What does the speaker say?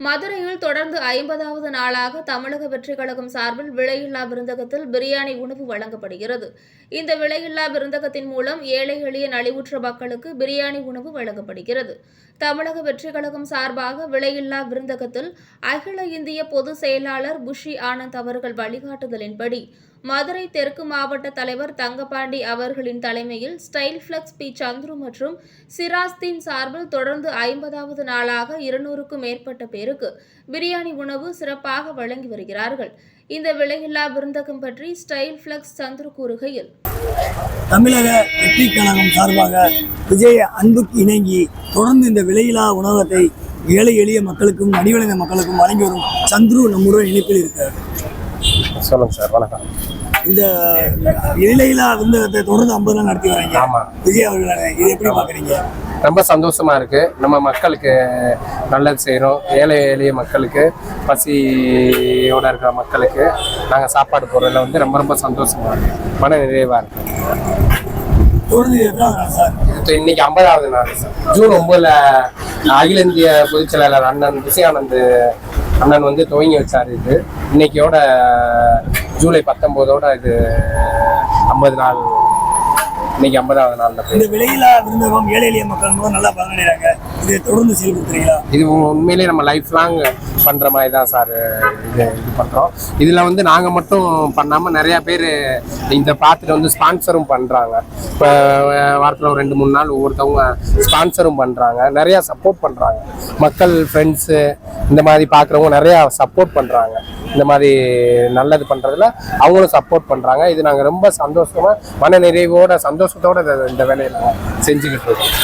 மதுரையில் தொடர்ந்து ஐம்பதாவது நாளாக தமிழக வெற்றிக் கழகம் சார்பில் விலையில்லா விருந்தகத்தில் பிரியாணி உணவு வழங்கப்படுகிறது. இந்த விலையில்லா விருந்தகத்தின் மூலம் ஏழை எளிய நலிவுற்ற மக்களுக்கு பிரியாணி உணவு வழங்கப்படுகிறது. தமிழக வெற்றிக் கழகம் சார்பாக விலையில்லா விருந்தகத்தில் அகில இந்திய பொதுச் செயலாளர் புஷி ஆனந்த் அவர்கள் வழிகாட்டுதலின்படி மதுரை தெற்கு மாவட்ட தலைவர் தங்கபாண்டி அவர்களின் தலைமையில் ஸ்டைல் ஃபிளக்ஸ் பி. சந்துரு மற்றும் சிராஸ்தீன் சார்பில் தொடர்ந்து ஐம்பதாவது நாளாக இருநூறுக்கும் மேற்பட்ட பேர் பேருக்கு பிரியாணி உணவு சிறப்பாக வழங்கி வருகிறார்கள். இந்த விலையில்லா விருந்தகம் பற்றி ஸ்டைல் ஃபிளக்ஸ் சந்துரு கூறுகையில் தமிழக வெற்றி கழகம் சார்பாக விஜய் அன்புக்கு இணங்கி தொடர்ந்து இந்த விலையில்லா உணவகத்தை ஏழை எளிய மக்களுக்கும் நடிவடைந்த மக்களுக்கும் வழங்கி வரும் சந்துரு நம்முடன் இணைப்பில் இருக்கார் சொல்லுங்க சார் வணக்கம். இந்த விலையில்லா விருந்தகத்தை தொடர்ந்து ஐம்பது நாள் நடத்தி வரீங்க ஆமா. விஜய் அவர்கள் இது எப்படி பார்க்குறீங்க? ரொம்ப சந்தோஷமா இருக்கு. நம்ம மக்களுக்கு நல்லது செய்கிறோம் ஏழை எளிய மக்களுக்கு பசியோட இருக்கிற மக்களுக்கு நாங்கள் சாப்பாடு போடுறதுல வந்து ரொம்ப ரொம்ப சந்தோஷமா இருக்கு. மன நிறைவா இருக்கு. சார் இன்னைக்கு ஐம்பதாவது நாள் சார். ஜூன் ஒன்பதுல அகில இந்திய பொதுச் செயலாளர் அண்ணன் விசயானந்த் அண்ணன் வந்து துவங்கி வச்சார் இது. இன்னைக்கோட ஜூலை பத்தொம்போதோட இது ஐம்பது நாள் இன்னைக்கு ஐம்பதாவது நாள்ல இந்த விலையில்லா விருந்தகம் ஏழை எளிய மக்கள் மூலம் நல்லா பலனடைகிறாங்க. இதை தொடர்ந்து செயல்படுத்துறீங்களா? இது உண்மையிலேயே நம்ம லைஃப் லாங் பண்ணுற மாதிரி தான் சார் இது இது பண்ணுறோம் இதில் வந்து நாங்கள் மட்டும் பண்ணாமல் நிறையா பேர் இந்த பார்த்துட்டு வந்து ஸ்பான்சரும் பண்ணுறாங்க இப்போ வாரத்தில் ஒரு ரெண்டு மூணு நாள் ஒவ்வொருத்தவங்க ஸ்பான்சரும் பண்ணுறாங்க நிறையா சப்போர்ட் பண்ணுறாங்க மக்கள் ஃப்ரெண்ட்ஸு இந்த மாதிரி பார்க்குறவங்க நிறையா சப்போர்ட் பண்ணுறாங்க இந்த மாதிரி நல்லது பண்ணுறதுல அவங்களும் சப்போர்ட் பண்ணுறாங்க இது நாங்கள் ரொம்ப சந்தோஷமாக மன நிறைவோட சந்தோஷத்தோட இந்த வேலையை செஞ்சுக்கிட்டு இருக்கோம்